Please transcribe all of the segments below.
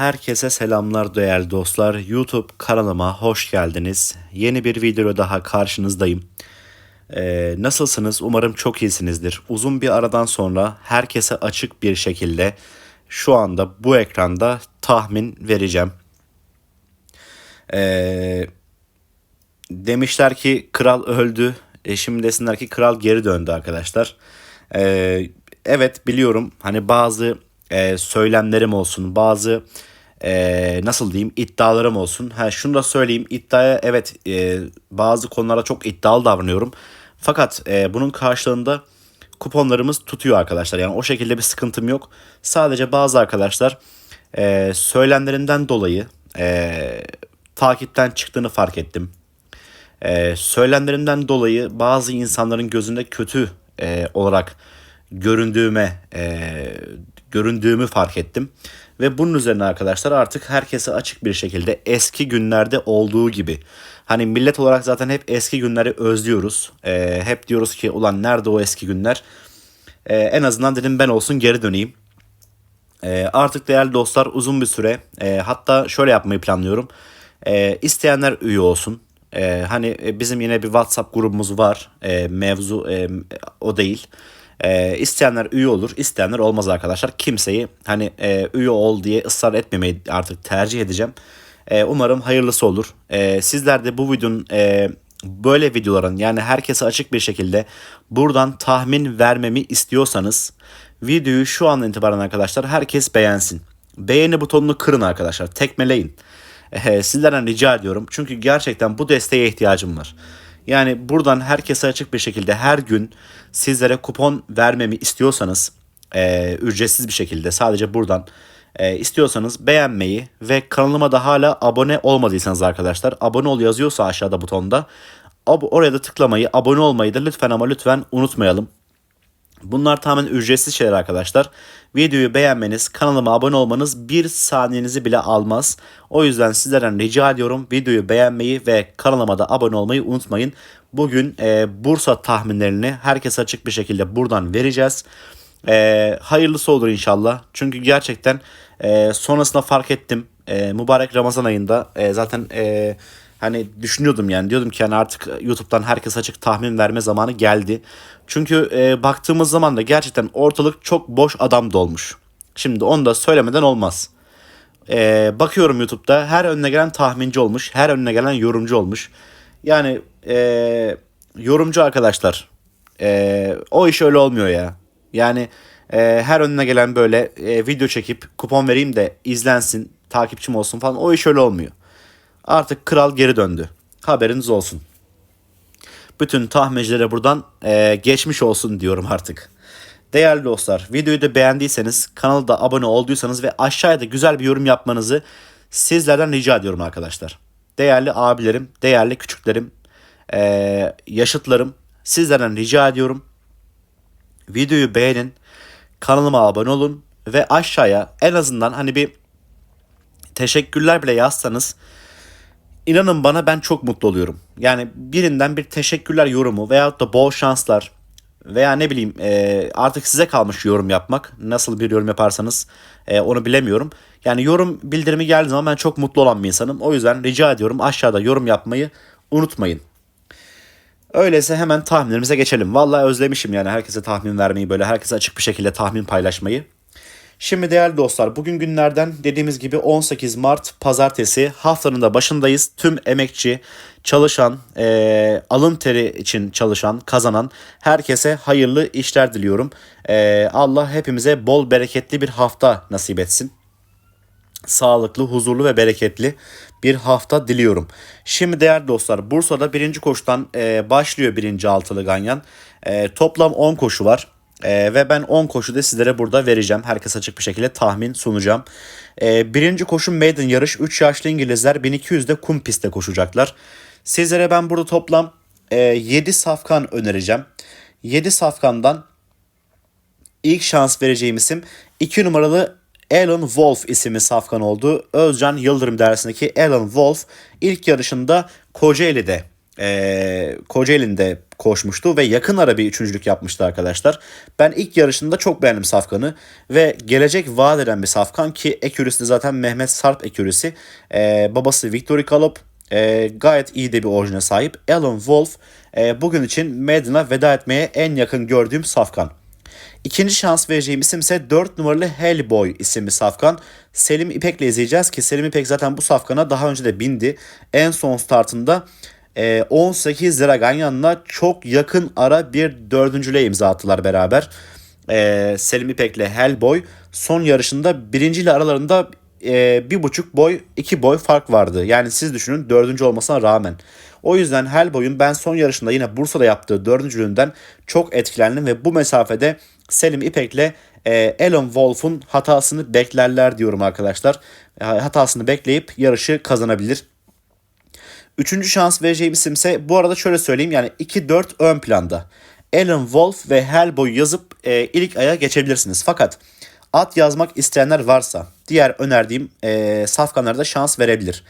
Herkese selamlar değerli dostlar. YouTube kanalıma hoş geldiniz. Yeni bir video daha karşınızdayım. Ee, nasılsınız? Umarım çok iyisinizdir. Uzun bir aradan sonra herkese açık bir şekilde şu anda bu ekranda tahmin vereceğim. Ee, demişler ki kral öldü. E şimdi desinler ki kral geri döndü arkadaşlar. Ee, evet biliyorum hani bazı e, söylemlerim olsun bazı e, nasıl diyeyim iddialarım olsun. Ha şunu da söyleyeyim iddiaya evet e, bazı konulara çok iddialı davranıyorum. Fakat e, bunun karşılığında kuponlarımız tutuyor arkadaşlar. Yani o şekilde bir sıkıntım yok. Sadece bazı arkadaşlar e, söylemlerinden dolayı e, takipten çıktığını fark ettim. E, söylemlerimden dolayı bazı insanların gözünde kötü e, olarak göründüğüme e, göründüğümü fark ettim. Ve bunun üzerine arkadaşlar artık herkese açık bir şekilde eski günlerde olduğu gibi. Hani millet olarak zaten hep eski günleri özlüyoruz. E, hep diyoruz ki ulan nerede o eski günler? E, en azından dedim ben olsun geri döneyim. E, artık değerli dostlar uzun bir süre e, hatta şöyle yapmayı planlıyorum. E, isteyenler üye olsun. E, hani bizim yine bir WhatsApp grubumuz var. E, mevzu e, o değil. E, isteyenler üye olur, isteyenler olmaz arkadaşlar. Kimseyi hani e, üye ol diye ısrar etmemeyi artık tercih edeceğim. E, umarım hayırlısı olur. E, sizler de bu videonun e, böyle videoların yani herkese açık bir şekilde buradan tahmin vermemi istiyorsanız videoyu şu an itibaren arkadaşlar herkes beğensin. Beğeni butonunu kırın arkadaşlar. Tekmeleyin. E, sizlerden rica ediyorum. Çünkü gerçekten bu desteğe ihtiyacım var. Yani buradan herkese açık bir şekilde her gün sizlere kupon vermemi istiyorsanız e, ücretsiz bir şekilde sadece buradan e, istiyorsanız beğenmeyi ve kanalıma da hala abone olmadıysanız arkadaşlar abone ol yazıyorsa aşağıda butonda oraya da tıklamayı abone olmayı da lütfen ama lütfen unutmayalım. Bunlar tamamen ücretsiz şeyler arkadaşlar. Videoyu beğenmeniz, kanalıma abone olmanız bir saniyenizi bile almaz. O yüzden sizlerden rica ediyorum videoyu beğenmeyi ve kanalıma da abone olmayı unutmayın. Bugün e, Bursa tahminlerini herkese açık bir şekilde buradan vereceğiz. E, hayırlısı olur inşallah. Çünkü gerçekten e, sonrasında fark ettim. E, mübarek Ramazan ayında e, zaten... E, hani düşünüyordum yani diyordum ki yani artık YouTube'dan herkes açık tahmin verme zamanı geldi. Çünkü e, baktığımız zaman da gerçekten ortalık çok boş adam dolmuş. Şimdi onu da söylemeden olmaz. E, bakıyorum YouTube'da her önüne gelen tahminci olmuş, her önüne gelen yorumcu olmuş. Yani e, yorumcu arkadaşlar e, o iş öyle olmuyor ya. Yani e, her önüne gelen böyle e, video çekip kupon vereyim de izlensin, takipçim olsun falan o iş öyle olmuyor. Artık kral geri döndü. Haberiniz olsun. Bütün tahmincilere buradan e, geçmiş olsun diyorum artık. Değerli dostlar videoyu da beğendiyseniz kanalda abone olduysanız ve aşağıda güzel bir yorum yapmanızı sizlerden rica ediyorum arkadaşlar. Değerli abilerim, değerli küçüklerim, e, yaşıtlarım sizlerden rica ediyorum. Videoyu beğenin, kanalıma abone olun ve aşağıya en azından hani bir teşekkürler bile yazsanız İnanın bana ben çok mutlu oluyorum. Yani birinden bir teşekkürler yorumu veyahut da bol şanslar veya ne bileyim e, artık size kalmış yorum yapmak. Nasıl bir yorum yaparsanız e, onu bilemiyorum. Yani yorum bildirimi geldiği zaman ben çok mutlu olan bir insanım. O yüzden rica ediyorum aşağıda yorum yapmayı unutmayın. Öyleyse hemen tahminlerimize geçelim. Vallahi özlemişim yani herkese tahmin vermeyi böyle herkese açık bir şekilde tahmin paylaşmayı. Şimdi değerli dostlar bugün günlerden dediğimiz gibi 18 Mart pazartesi haftanın da başındayız. Tüm emekçi, çalışan, e, alın teri için çalışan, kazanan herkese hayırlı işler diliyorum. E, Allah hepimize bol bereketli bir hafta nasip etsin. Sağlıklı, huzurlu ve bereketli bir hafta diliyorum. Şimdi değerli dostlar Bursa'da birinci koşudan e, başlıyor birinci altılı ganyan. E, toplam 10 koşu var. Ee, ve ben 10 koşuda sizlere burada vereceğim. Herkes açık bir şekilde tahmin sunacağım. Ee, birinci koşu maiden yarış. 3 yaşlı İngilizler 1200'de kum pistte koşacaklar. Sizlere ben burada toplam e, 7 safkan önereceğim. 7 safkandan ilk şans vereceğim isim 2 numaralı Alan Wolf isimli safkan oldu. Özcan Yıldırım dersindeki Alan Wolf ilk yarışında Kocaeli'de e, Kocaeli'nde koşmuştu ve yakın ara bir üçüncülük yapmıştı arkadaşlar. Ben ilk yarışında çok beğendim Safkan'ı ve gelecek vaat eden bir Safkan ki ekürisi de zaten Mehmet Sarp ekürisi. E, babası Victory Galop e, gayet iyi de bir orijine sahip. Alan Wolf e, bugün için Maiden'a veda etmeye en yakın gördüğüm Safkan. İkinci şans vereceğim isim ise 4 numaralı Hellboy isimli safkan. Selim İpek'le izleyeceğiz ki Selim İpek zaten bu safkana daha önce de bindi. En son startında 18 lira Ganyan'la çok yakın ara bir dördüncülüğe imza attılar beraber. E, Selim İpek'le Hellboy son yarışında birinciyle aralarında e, bir buçuk boy iki boy fark vardı. Yani siz düşünün dördüncü olmasına rağmen. O yüzden Hellboy'un ben son yarışında yine Bursa'da yaptığı dördüncülüğünden çok etkilendim ve bu mesafede Selim İpek'le e, Alan Wolf'un hatasını beklerler diyorum arkadaşlar. Hatasını bekleyip yarışı kazanabilir. Üçüncü şans vereceğim isimse bu arada şöyle söyleyeyim yani 2-4 ön planda. Alan Wolf ve Hellboy yazıp e, ilk aya geçebilirsiniz. Fakat at yazmak isteyenler varsa diğer önerdiğim e, safkanlara şans verebilir.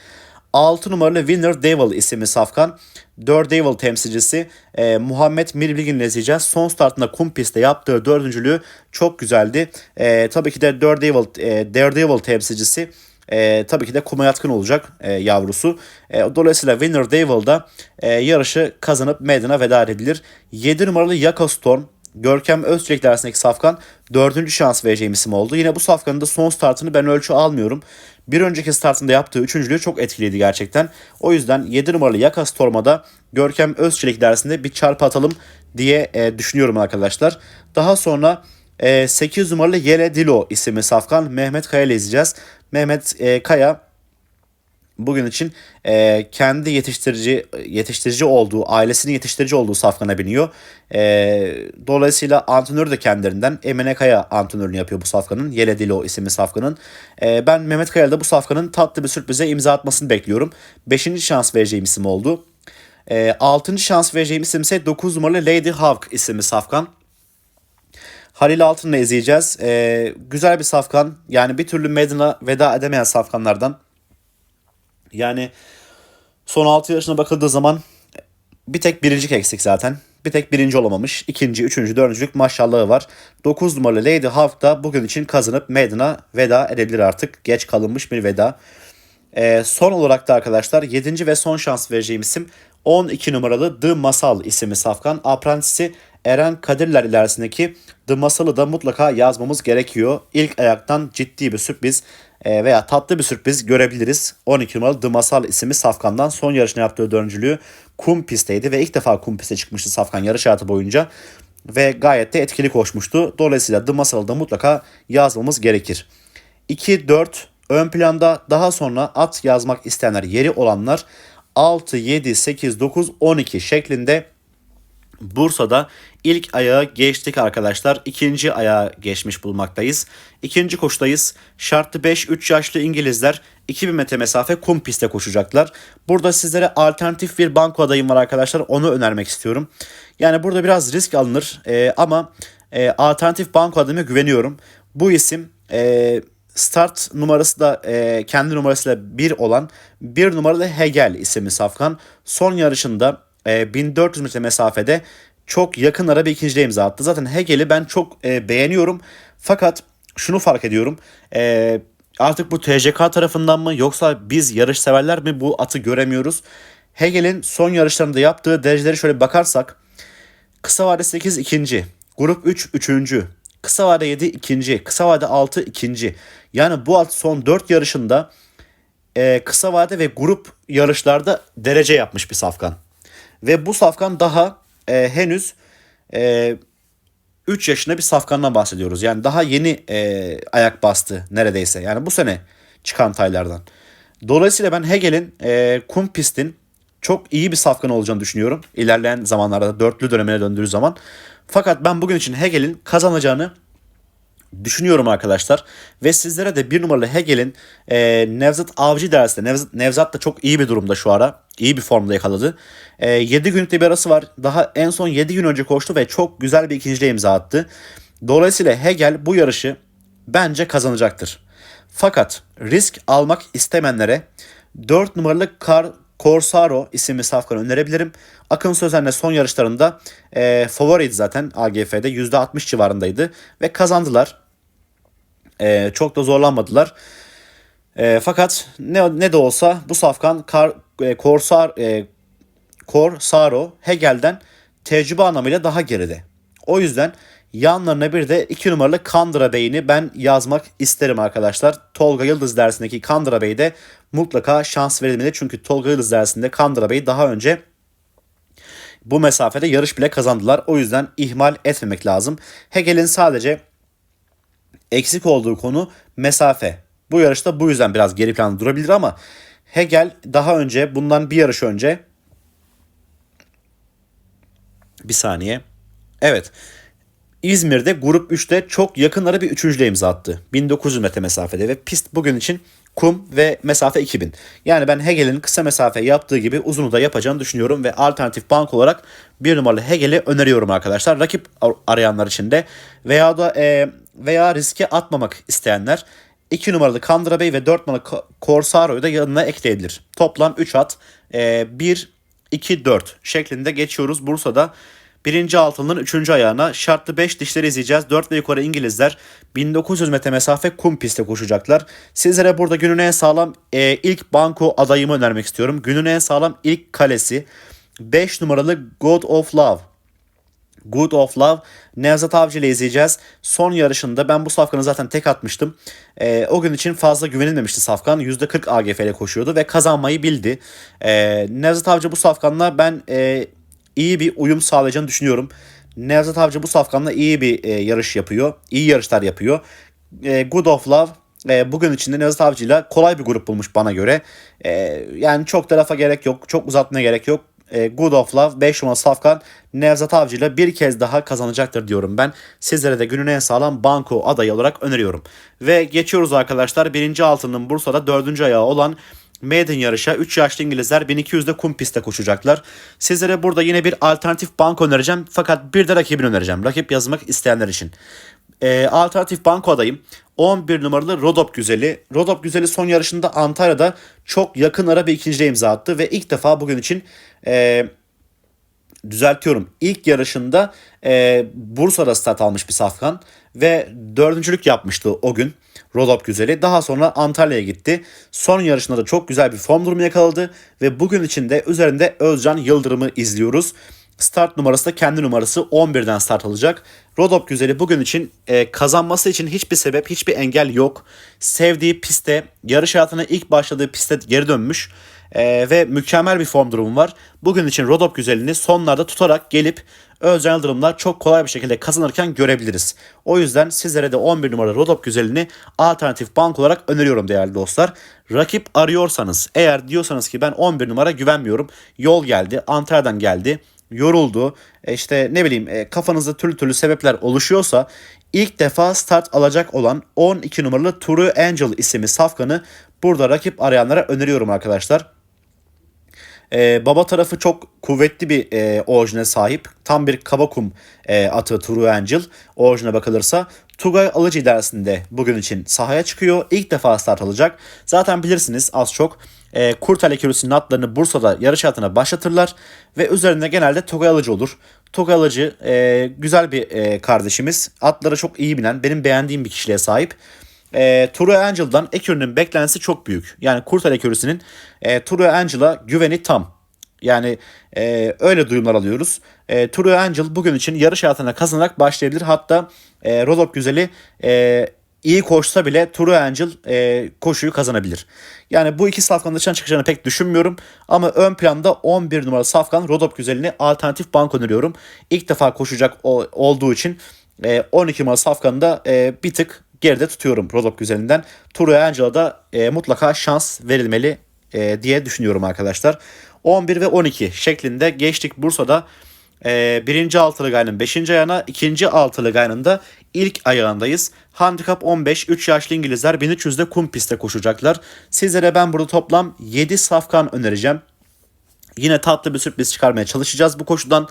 6 numaralı Winner Devil isimli safkan. Devil temsilcisi e, Muhammed Mirbilgin ile izleyeceğiz. Son startında kum pistte yaptığı dördüncülüğü çok güzeldi. E, tabii ki de Daredevil, e, Daredevil temsilcisi e, tabii ki de kuma yatkın olacak e, yavrusu. E, dolayısıyla Winner Devil da e, yarışı kazanıp meydana veda edebilir. 7 numaralı Yaka Storm Görkem Özçelik dersindeki Safkan dördüncü şans vereceğim isim oldu. Yine bu Safkan'ın da son startını ben ölçü almıyorum. Bir önceki startında yaptığı üçüncülüğü çok etkiliydi gerçekten. O yüzden 7 numaralı Yaka Storm'a Görkem Özçelik dersinde bir çarpı atalım diye e, düşünüyorum arkadaşlar. Daha sonra e, 8 numaralı Yele Dilo isimli Safkan Mehmet Kaya ile izleyeceğiz. Mehmet e, Kaya bugün için e, kendi yetiştirici yetiştirici olduğu, ailesinin yetiştirici olduğu safkana biniyor. E, dolayısıyla antrenör de kendilerinden Emine Kaya antrenörünü yapıyor bu safkanın. Yeledilo isimli safkanın. E, ben Mehmet Kaya'da bu safkanın tatlı bir sürprize imza atmasını bekliyorum. Beşinci şans vereceğim isim oldu. E, şans vereceğim isim ise 9 numaralı Lady Hawk isimli safkan. Halil Altın'la izleyeceğiz. Ee, güzel bir safkan. Yani bir türlü Maiden'a veda edemeyen safkanlardan. Yani son 6 yaşına bakıldığı zaman bir tek birincilik eksik zaten. Bir tek birinci olamamış. İkinci, üçüncü, dördüncülük maşallahı var. 9 numaralı Lady Hawk da bugün için kazanıp Maiden'a veda edebilir artık. Geç kalınmış bir veda. Ee, son olarak da arkadaşlar 7. ve son şans vereceğim isim 12 numaralı The Masal isimli safkan. Aprentisi Eren Kadirler ilerisindeki The Masal'ı da mutlaka yazmamız gerekiyor. İlk ayaktan ciddi bir sürpriz e, veya tatlı bir sürpriz görebiliriz. 12 numaralı The Masal isimli Safkan'dan son yarışını yaptığı dördüncülüğü kum pistteydi ve ilk defa kum piste çıkmıştı Safkan yarış hayatı boyunca ve gayet de etkili koşmuştu. Dolayısıyla The Masal'ı da mutlaka yazmamız gerekir. 2-4 ön planda daha sonra at yazmak isteyenler yeri olanlar 6, 7, 8, 9, 12 şeklinde Bursa'da ilk ayağa geçtik arkadaşlar. İkinci ayağa geçmiş bulmaktayız. İkinci koşudayız. Şartlı 5 3 yaşlı İngilizler 2000 metre mesafe kum pistte koşacaklar. Burada sizlere alternatif bir banko adayım var arkadaşlar. Onu önermek istiyorum. Yani burada biraz risk alınır e, ama e, alternatif banko adayıma güveniyorum. Bu isim e, start numarası da e, kendi numarasıyla 1 olan bir numaralı Hegel isimli safkan. Son yarışında e, 1400 metre mesafede çok yakın ara bir ikinciliğe imza attı. Zaten Hegel'i ben çok e, beğeniyorum. Fakat şunu fark ediyorum. E, artık bu TCK tarafından mı yoksa biz yarış severler mi bu atı göremiyoruz. Hegel'in son yarışlarında yaptığı dereceleri şöyle bakarsak. Kısa vade 8 ikinci. Grup 3 üçüncü. Kısa vade 7 ikinci. Kısa vade 6 ikinci. Yani bu at son 4 yarışında e, kısa vade ve grup yarışlarda derece yapmış bir safkan. Ve bu safkan daha e, henüz e, 3 yaşında bir safkandan bahsediyoruz. Yani daha yeni e, ayak bastı neredeyse. Yani bu sene çıkan taylardan. Dolayısıyla ben Hegel'in e, kum pistin çok iyi bir safkan olacağını düşünüyorum. İlerleyen zamanlarda dörtlü dönemine döndüğü zaman. Fakat ben bugün için Hegel'in kazanacağını düşünüyorum arkadaşlar. Ve sizlere de bir numaralı Hegel'in e, Nevzat Avcı dersinde Nevzat, Nevzat da çok iyi bir durumda şu ara. İyi bir formda yakaladı. E, 7 günlükte bir arası var. Daha en son 7 gün önce koştu ve çok güzel bir ikinciliğe imza attı. Dolayısıyla Hegel bu yarışı bence kazanacaktır. Fakat risk almak istemeyenlere 4 numaralı Kar Corsaro isimli safkanı önerebilirim. Akın Sözen'le son yarışlarında e, favoriydi zaten AGF'de %60 civarındaydı ve kazandılar. E, çok da zorlanmadılar. E, fakat ne, ne de olsa bu safkan Kar, e, Corsar, e, Corsaro Hegel'den tecrübe anlamıyla daha geride. O yüzden yanlarına bir de 2 numaralı Kandıra Bey'ini ben yazmak isterim arkadaşlar. Tolga Yıldız dersindeki Kandıra Bey'de mutlaka şans verilmeli. Çünkü Tolga Yıldız dersinde Kandıra Bey daha önce bu mesafede yarış bile kazandılar. O yüzden ihmal etmemek lazım. Hegel'in sadece eksik olduğu konu mesafe. Bu yarışta bu yüzden biraz geri planda durabilir ama Hegel daha önce bundan bir yarış önce bir saniye. Evet. İzmir'de grup 3'te çok yakınlara bir üçüncüle imza attı. 1900 metre mesafede ve pist bugün için kum ve mesafe 2000. Yani ben Hegel'in kısa mesafe yaptığı gibi uzunu da yapacağını düşünüyorum ve alternatif bank olarak bir numaralı Hegel'i öneriyorum arkadaşlar. Rakip arayanlar için de veya da e, veya riske atmamak isteyenler 2 numaralı Kandıra Bey ve 4 numaralı Corsaro'yu da yanına ekleyebilir. Toplam 3 at. E, 1, 2, 4 şeklinde geçiyoruz. Bursa'da Birinci altının üçüncü ayağına şartlı 5 dişleri izleyeceğiz. 4 ve yukarı İngilizler 1900 metre mesafe kum pistte koşacaklar. Sizlere burada günün en sağlam e, ilk banko adayımı önermek istiyorum. Günün en sağlam ilk kalesi 5 numaralı God of Love. Good of Love Nevzat Avcı ile izleyeceğiz. Son yarışında ben bu safkanı zaten tek atmıştım. E, o gün için fazla güvenilmemişti safkan. %40 AGF ile koşuyordu ve kazanmayı bildi. E, Nevzat Avcı bu safkanla ben e, iyi bir uyum sağlayacağını düşünüyorum. Nevzat Avcı bu safkanla iyi bir e, yarış yapıyor. İyi yarışlar yapıyor. E, Good of Love e, bugün içinde Nevzat Avcı ile kolay bir grup bulmuş bana göre. E, yani çok da lafa gerek yok. Çok uzatmaya gerek yok. E, Good of Love 5 numaralı safkan Nevzat Avcı ile bir kez daha kazanacaktır diyorum ben. Sizlere de günün en sağlam banko adayı olarak öneriyorum. Ve geçiyoruz arkadaşlar. Birinci altının Bursa'da dördüncü ayağı olan Maiden yarışa 3 yaşlı İngilizler 1200'de kum pistte koşacaklar. Sizlere burada yine bir alternatif bank önereceğim fakat bir de rakibini önereceğim. Rakip yazmak isteyenler için. Ee, alternatif banko adayım. 11 numaralı Rodop Güzeli. Rodop Güzeli son yarışında Antalya'da çok yakın ara bir ikinciye imza attı ve ilk defa bugün için e, düzeltiyorum. İlk yarışında e, Bursa'da start almış bir safkan ve dördüncülük yapmıştı o gün. Rodop güzeli. Daha sonra Antalya'ya gitti. Son yarışında da çok güzel bir form durumu yakaladı ve bugün içinde üzerinde Özcan Yıldırım'ı izliyoruz. Start numarası da kendi numarası 11'den start alacak. Rodop Güzeli bugün için e, kazanması için hiçbir sebep, hiçbir engel yok. Sevdiği piste, yarış hayatına ilk başladığı piste geri dönmüş. E, ve mükemmel bir form durumu var. Bugün için Rodop Güzeli'ni sonlarda tutarak gelip Özcan Yıldırımlar çok kolay bir şekilde kazanırken görebiliriz. O yüzden sizlere de 11 numara Rodop Güzeli'ni alternatif bank olarak öneriyorum değerli dostlar. Rakip arıyorsanız eğer diyorsanız ki ben 11 numara güvenmiyorum. Yol geldi, Antalya'dan geldi yoruldu, e, işte ne bileyim e, kafanızda türlü türlü sebepler oluşuyorsa ilk defa start alacak olan 12 numaralı True Angel isimli safkanı burada rakip arayanlara öneriyorum arkadaşlar. Ee, baba tarafı çok kuvvetli bir e, orijine sahip. Tam bir kabakum e, atı True Angel orijine bakılırsa. Tugay Alıcı ilerisinde bugün için sahaya çıkıyor. İlk defa start alacak. Zaten bilirsiniz az çok e, Kurtel Ekürüsü'nün atlarını Bursa'da yarış hayatına başlatırlar. Ve üzerinde genelde Tugay Alıcı olur. Tugay Alıcı e, güzel bir e, kardeşimiz. Atları çok iyi bilen, benim beğendiğim bir kişiliğe sahip. E, True Angel'dan Ekürü'nün beklentisi çok büyük. Yani Kurtel Ekürüsü'nün e, True Angel'a güveni tam. Yani e, öyle duyumlar alıyoruz. E, True Angel bugün için yarış hayatına kazanarak başlayabilir. Hatta e, Rodop Güzeli e, iyi koşsa bile True Angel e, koşuyu kazanabilir. Yani bu iki safkanın dışına çıkacağını pek düşünmüyorum. Ama ön planda 11 numaralı safkan Rodop Güzeli'ni alternatif bank öneriyorum. İlk defa koşacak o, olduğu için e, 12 numaralı safkanı da e, bir tık geride tutuyorum Rodop Güzeli'nden. True Angel'a da e, mutlaka şans verilmeli e, diye düşünüyorum arkadaşlar. 11 ve 12 şeklinde geçtik Bursa'da. E, birinci altılı gayrının 5. ayağına, ikinci altılı gayrının da ilk ayağındayız. Handikap 15, 3 yaşlı İngilizler 1300'de kum pistte koşacaklar. Sizlere ben burada toplam 7 safkan önereceğim. Yine tatlı bir sürpriz çıkarmaya çalışacağız bu koşudan.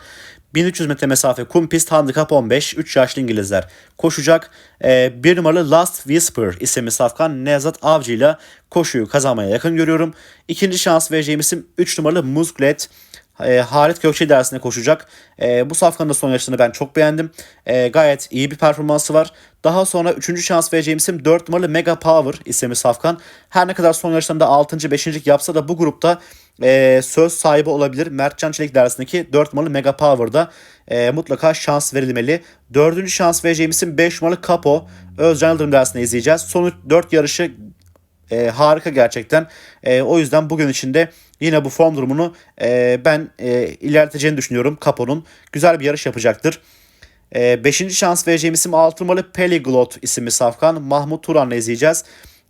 1300 metre mesafe kum pist handikap 15 3 yaşlı İngilizler koşacak. Ee, bir numaralı Last Whisper isimli safkan Nevzat Avcı ile koşuyu kazanmaya yakın görüyorum. İkinci şans vereceğim isim 3 numaralı Musglet e, Halit Gökçe dersine koşacak. E, bu safkanın da son yarışını ben çok beğendim. E, gayet iyi bir performansı var. Daha sonra 3. şans vereceğim isim 4 numaralı Mega Power isimli safkan. Her ne kadar son yarışlarında 6. 5. yapsa da bu grupta e, söz sahibi olabilir. Mertcan Çelik dersindeki 4 numaralı Mega Power'da e, mutlaka şans verilmeli. 4. şans vereceğim isim 5 numaralı Capo. Özcan Yıldırım dersinde izleyeceğiz. Son 4 yarışı e, harika gerçekten. E, o yüzden bugün içinde yine bu form durumunu e, ben e, ilerleteceğini düşünüyorum. Capo'nun güzel bir yarış yapacaktır. E, beşinci şans vereceğim isim 6 numaralı Peliglot isimli safkan. Mahmut Turan'la izleyeceğiz.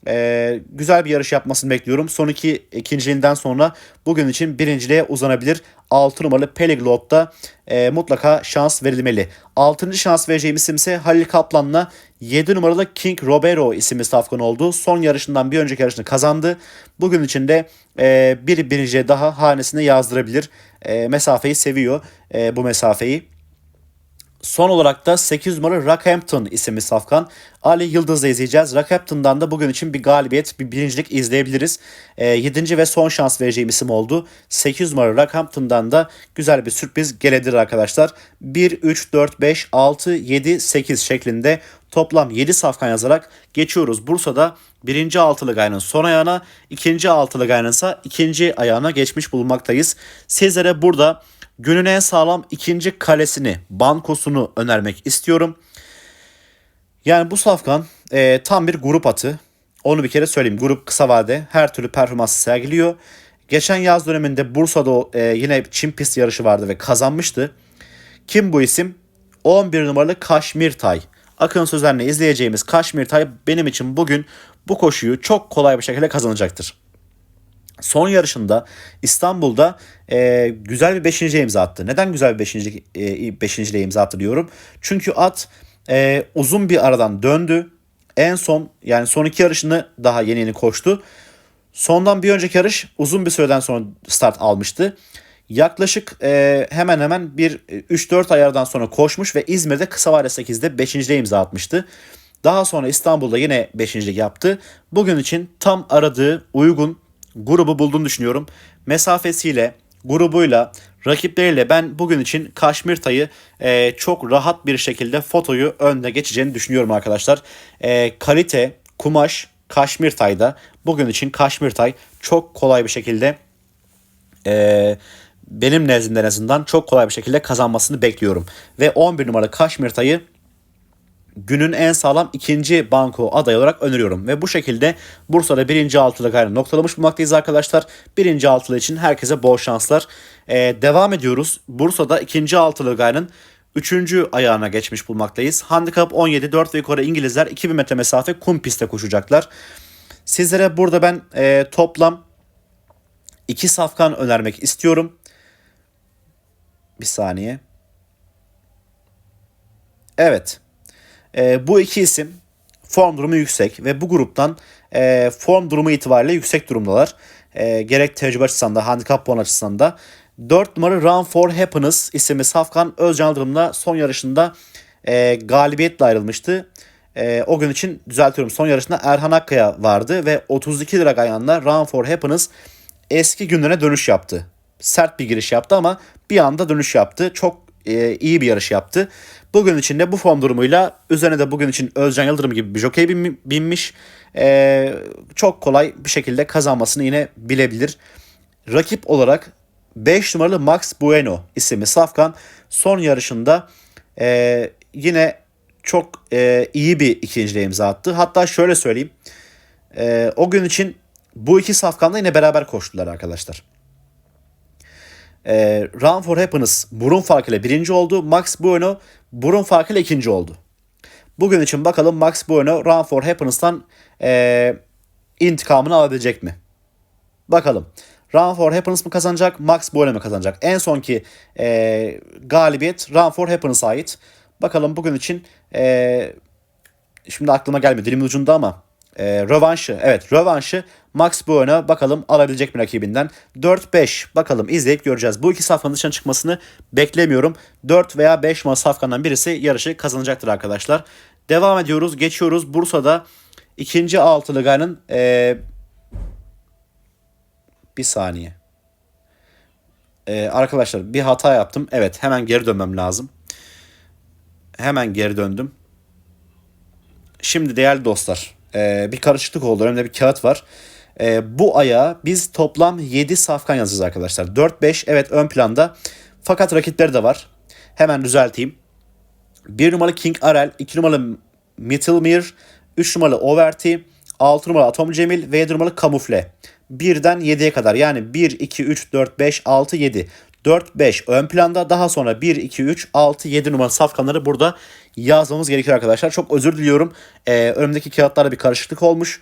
Ee, güzel bir yarış yapmasını bekliyorum. Son iki ikinciliğinden sonra bugün için birinciliğe uzanabilir. 6 numaralı Peliglot'ta e, mutlaka şans verilmeli. 6. şans vereceğim isim ise Halil Kaplan'la 7 numaralı King Robero isimli safkan oldu. Son yarışından bir önceki yarışını kazandı. Bugün için de e, bir birinciye daha hanesine yazdırabilir. E, mesafeyi seviyor e, bu mesafeyi. Son olarak da 8 numara Rockhampton isimli safkan Ali Yıldız'la izleyeceğiz. Rockhampton'dan da bugün için bir galibiyet, bir birincilik izleyebiliriz. E, ee, 7. ve son şans vereceğim isim oldu. 8 numara Rockhampton'dan da güzel bir sürpriz gelebilir arkadaşlar. 1, 3, 4, 5, 6, 7, 8 şeklinde toplam 7 safkan yazarak geçiyoruz. Bursa'da birinci altılı gayrının son ayağına, ikinci altılı gayrının ise ikinci ayağına geçmiş bulunmaktayız. Sizlere burada günün en sağlam ikinci kalesini, bankosunu önermek istiyorum. Yani bu safkan e, tam bir grup atı. Onu bir kere söyleyeyim. Grup kısa vade her türlü performans sergiliyor. Geçen yaz döneminde Bursa'da e, yine Çin pist yarışı vardı ve kazanmıştı. Kim bu isim? 11 numaralı Kaşmir Tay. Akın sözlerine izleyeceğimiz Kaşmir Tay benim için bugün bu koşuyu çok kolay bir şekilde kazanacaktır. Son yarışında İstanbul'da e, güzel bir beşinciye imza attı. Neden güzel bir beşinci, e, beşinciliğe imza attı diyorum. Çünkü at e, uzun bir aradan döndü. En son yani son iki yarışını daha yeni yeni koştu. Sondan bir önceki yarış uzun bir süreden sonra start almıştı. Yaklaşık e, hemen hemen bir 3-4 ayardan sonra koşmuş ve İzmir'de kısa vade 8'de 5. imza atmıştı. Daha sonra İstanbul'da yine 5. yaptı. Bugün için tam aradığı uygun grubu bulduğunu düşünüyorum. Mesafesiyle, grubuyla, rakipleriyle ben bugün için Kaşmir Tay'ı e, çok rahat bir şekilde fotoyu önde geçeceğini düşünüyorum arkadaşlar. E, kalite, kumaş, Kaşmir Tay'da bugün için Kaşmir Tay çok kolay bir şekilde e, benim nezdimde en azından çok kolay bir şekilde kazanmasını bekliyorum. Ve 11 numaralı Kaşmir Tay'ı günün en sağlam ikinci banko adayı olarak öneriyorum. Ve bu şekilde Bursa'da birinci altılı gayrı noktalamış bulmaktayız arkadaşlar. Birinci altılı için herkese bol şanslar. Ee, devam ediyoruz. Bursa'da ikinci altılı gayrının Üçüncü ayağına geçmiş bulmaktayız. Handikap 17 4 ve yukarı İngilizler 2000 metre mesafe kum pistte koşacaklar. Sizlere burada ben e, toplam iki safkan önermek istiyorum. Bir saniye. Evet. E, bu iki isim form durumu yüksek ve bu gruptan e, form durumu itibariyle yüksek durumdalar. E, gerek tecrübe açısından da handikap puan açısından da. 4 numara Run for Happiness isimli Safkan Özcan Yıldırım'la son yarışında e, galibiyetle ayrılmıştı. E, o gün için düzeltiyorum son yarışında Erhan Akkaya vardı ve 32 lira ayağında Run for Happiness eski günlerine dönüş yaptı. Sert bir giriş yaptı ama bir anda dönüş yaptı. Çok e, iyi bir yarış yaptı. Bugün için de bu form durumuyla üzerine de bugün için Özcan Yıldırım gibi bir jokey binmiş. E, çok kolay bir şekilde kazanmasını yine bilebilir. Rakip olarak 5 numaralı Max Bueno isimli Safkan son yarışında e, yine çok e, iyi bir ikinciliğe imza attı. Hatta şöyle söyleyeyim. E, o gün için bu iki Safkan'da yine beraber koştular arkadaşlar. E, Run for Happiness burun farkıyla birinci oldu. Max Bueno burun farkıyla ikinci oldu. Bugün için bakalım Max Bueno Run for Happiness'tan e, intikamını alabilecek mi? Bakalım. Run for Happiness mı kazanacak, Max Bueno mu kazanacak? En sonki e, galibiyet Run for Happiness'a ait. Bakalım bugün için e, şimdi aklıma gelmiyor dilimin ucunda ama e, rövanşı. Evet rövanşı Max Buena bakalım alabilecek mi rakibinden. 4-5 bakalım izleyip göreceğiz. Bu iki safkanın dışına çıkmasını beklemiyorum. 4 veya 5 numaralı safkandan birisi yarışı kazanacaktır arkadaşlar. Devam ediyoruz. Geçiyoruz. Bursa'da ikinci altılı gayrının e, bir saniye. E, arkadaşlar bir hata yaptım. Evet hemen geri dönmem lazım. Hemen geri döndüm. Şimdi değerli dostlar e, bir karışıklık oldu. Önümde bir kağıt var. E, bu aya biz toplam 7 safkan yazacağız arkadaşlar. 4-5 evet ön planda. Fakat rakipleri de var. Hemen düzelteyim. 1 numaralı King Arel, 2 numaralı Mittelmir, 3 numaralı Overty, 6 numaralı Atom Cemil ve 7 numaralı Kamufle. 1'den 7'ye kadar yani 1, 2, 3, 4, 5, 6, 7. 4, 5 ön planda daha sonra 1, 2, 3, 6, 7 numaralı safkanları burada yazmamız gerekiyor arkadaşlar. Çok özür diliyorum. Ee, önümdeki kağıtlarda bir karışıklık olmuş.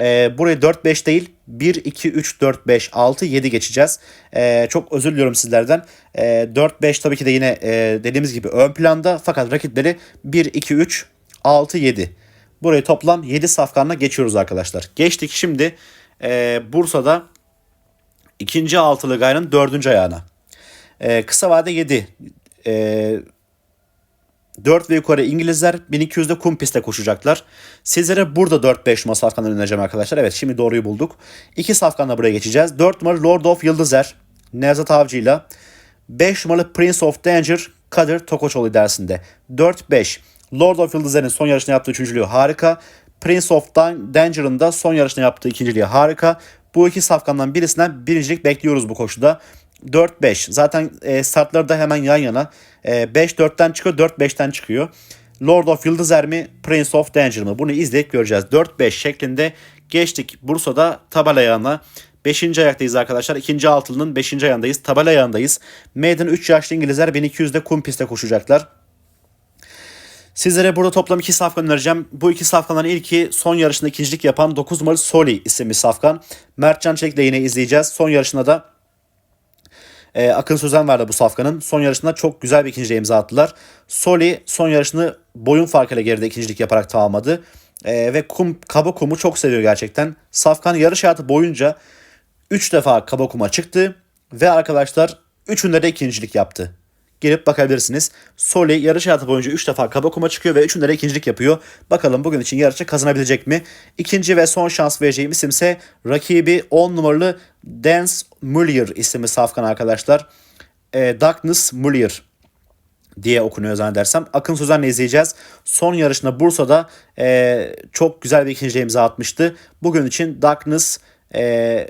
Ee, burayı 4, 5 değil 1, 2, 3, 4, 5, 6, 7 geçeceğiz. Ee, çok özür diliyorum sizlerden. Ee, 4, 5 tabii ki de yine e, dediğimiz gibi ön planda fakat rakipleri 1, 2, 3, 6, 7. Burayı toplam 7 safkanla geçiyoruz arkadaşlar. Geçtik şimdi e, Bursa'da ikinci altılı gayrının dördüncü ayağına. E, kısa vade 7. E, 4 ve yukarı İngilizler 1200'de kum pistte koşacaklar. Sizlere burada 4-5 numara safkanları önereceğim arkadaşlar. Evet şimdi doğruyu bulduk. 2 safkanla buraya geçeceğiz. 4 numaralı Lord of Yıldızer Nevzat Avcı'yla. 5 numaralı Prince of Danger Kadir Tokoçoğlu dersinde. 4-5 Lord of Yıldızer'in son yarışında yaptığı üçüncülüğü harika. Prince of Danger'ın da son yarışında yaptığı ikinciliği harika. Bu iki safkandan birisinden birincilik bekliyoruz bu koşuda. 4-5. Zaten e, startları da hemen yan yana. E, 5-4'ten çıkıyor, 4-5'ten çıkıyor. Lord of Yıldızer mi, Prince of Danger mı? Bunu izleyip göreceğiz. 4-5 şeklinde geçtik. Bursa'da tabela ayağına. 5. ayaktayız arkadaşlar. 2. altılının 5. ayağındayız. Tabela ayağındayız. Maiden 3 yaşlı İngilizler 1200'de kum pistte koşacaklar. Sizlere burada toplam iki safkan önereceğim. Bu iki safkanların ilki son yarışında ikincilik yapan 9 numaralı Soli isimli safkan. Mertcan Çelik'le yine izleyeceğiz. Son yarışında da e, Akın Sözen vardı bu safkanın. Son yarışında çok güzel bir ikinciliğe imza attılar. Soli son yarışını boyun farkıyla geride ikincilik yaparak tamamladı. E, ve kum, kaba kumu çok seviyor gerçekten. Safkan yarış hayatı boyunca 3 defa kaba kuma çıktı. Ve arkadaşlar üçünde de ikincilik yaptı. Gelip bakabilirsiniz. Soli yarış hayatı boyunca 3 defa kaba kuma çıkıyor ve 3'ünde de ikincilik yapıyor. Bakalım bugün için yarışı kazanabilecek mi? İkinci ve son şans vereceğim isimse rakibi 10 numaralı Dance Muller isimli safkan arkadaşlar. E, Darkness Muller diye okunuyor zannedersem. Akın Sözen'le izleyeceğiz. Son yarışında Bursa'da e, çok güzel bir ikinci imza atmıştı. Bugün için Darkness e,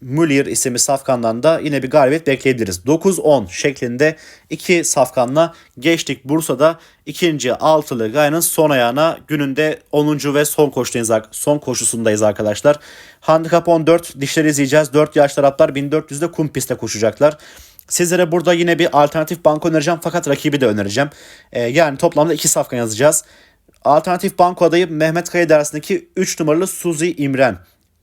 Müller isimli safkandan da yine bir galibiyet bekleyebiliriz. 9-10 şeklinde iki safkanla geçtik Bursa'da ikinci altılı gayanın son ayağına gününde 10. ve son koşudayız, son koşusundayız arkadaşlar. Handikap 14 dişleri izleyeceğiz. 4 yaş Araplar 1400'de kum pistte koşacaklar. Sizlere burada yine bir alternatif banko önereceğim fakat rakibi de önereceğim. Ee, yani toplamda iki safkan yazacağız. Alternatif banko adayı Mehmet Kaya dersindeki 3 numaralı Suzi İmren.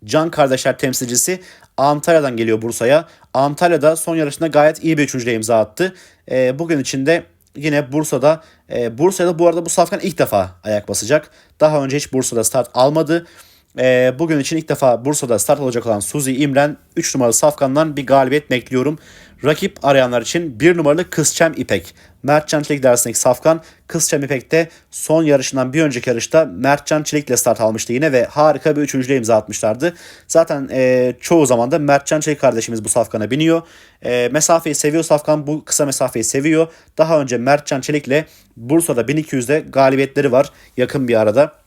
Can kardeşler temsilcisi Antalya'dan geliyor Bursa'ya. Antalya'da son yarışında gayet iyi bir üçüncüye imza attı. E, bugün içinde yine Bursa'da e, Bursa'da bu arada bu safkan ilk defa ayak basacak. Daha önce hiç Bursa'da start almadı. E, bugün için ilk defa Bursa'da start olacak olan Suzi İmren 3 numaralı safkandan bir galibiyet bekliyorum. Rakip arayanlar için 1 numaralı Kızçem İpek. Mertcan Çelik dersindeki Safkan Kızçem İpek'te son yarışından bir önceki yarışta Mertcan Çelik'le start almıştı yine ve harika bir üçüncülüğe imza atmışlardı. Zaten e, çoğu zaman da Mertcan Çelik kardeşimiz bu Safkan'a biniyor. E, mesafeyi seviyor Safkan bu kısa mesafeyi seviyor. Daha önce Mertcan Çelik'le Bursa'da 1200'de galibiyetleri var yakın bir arada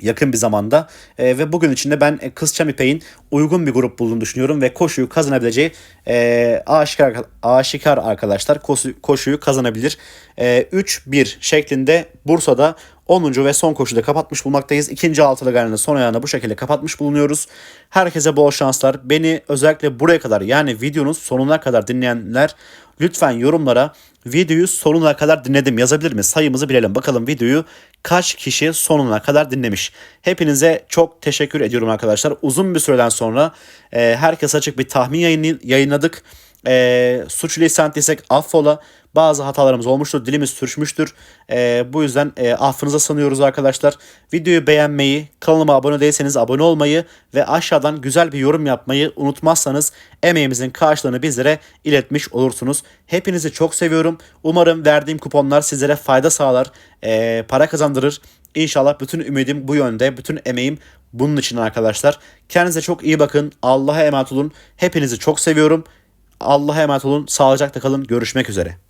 yakın bir zamanda e, ve bugün içinde ben e, Kızçam İpek'in uygun bir grup bulduğunu düşünüyorum ve koşuyu kazanabileceği e, aşikar, aşikar arkadaşlar koşu, koşuyu kazanabilir. E, 3-1 şeklinde Bursa'da 10. ve son koşuda kapatmış bulmaktayız. İkinci altılı gayrını son ayağını bu şekilde kapatmış bulunuyoruz. Herkese bol şanslar. Beni özellikle buraya kadar yani videonun sonuna kadar dinleyenler lütfen yorumlara videoyu sonuna kadar dinledim yazabilir mi? Sayımızı bilelim. Bakalım videoyu kaç kişi sonuna kadar dinlemiş. Hepinize çok teşekkür ediyorum arkadaşlar. Uzun bir süreden sonra e, herkes açık bir tahmin yayını, yayınladık. E, suç lisan desek affola. Bazı hatalarımız olmuştur. Dilimiz sürçmüştür. E, bu yüzden e, affınıza sanıyoruz arkadaşlar. Videoyu beğenmeyi, kanalıma abone değilseniz abone olmayı ve aşağıdan güzel bir yorum yapmayı unutmazsanız emeğimizin karşılığını bizlere iletmiş olursunuz. Hepinizi çok seviyorum. Umarım verdiğim kuponlar sizlere fayda sağlar, e, para kazandırır. İnşallah bütün ümidim bu yönde, bütün emeğim bunun için arkadaşlar. Kendinize çok iyi bakın. Allah'a emanet olun. Hepinizi çok seviyorum. Allah'a emanet olun. Sağlıcakla kalın. Görüşmek üzere.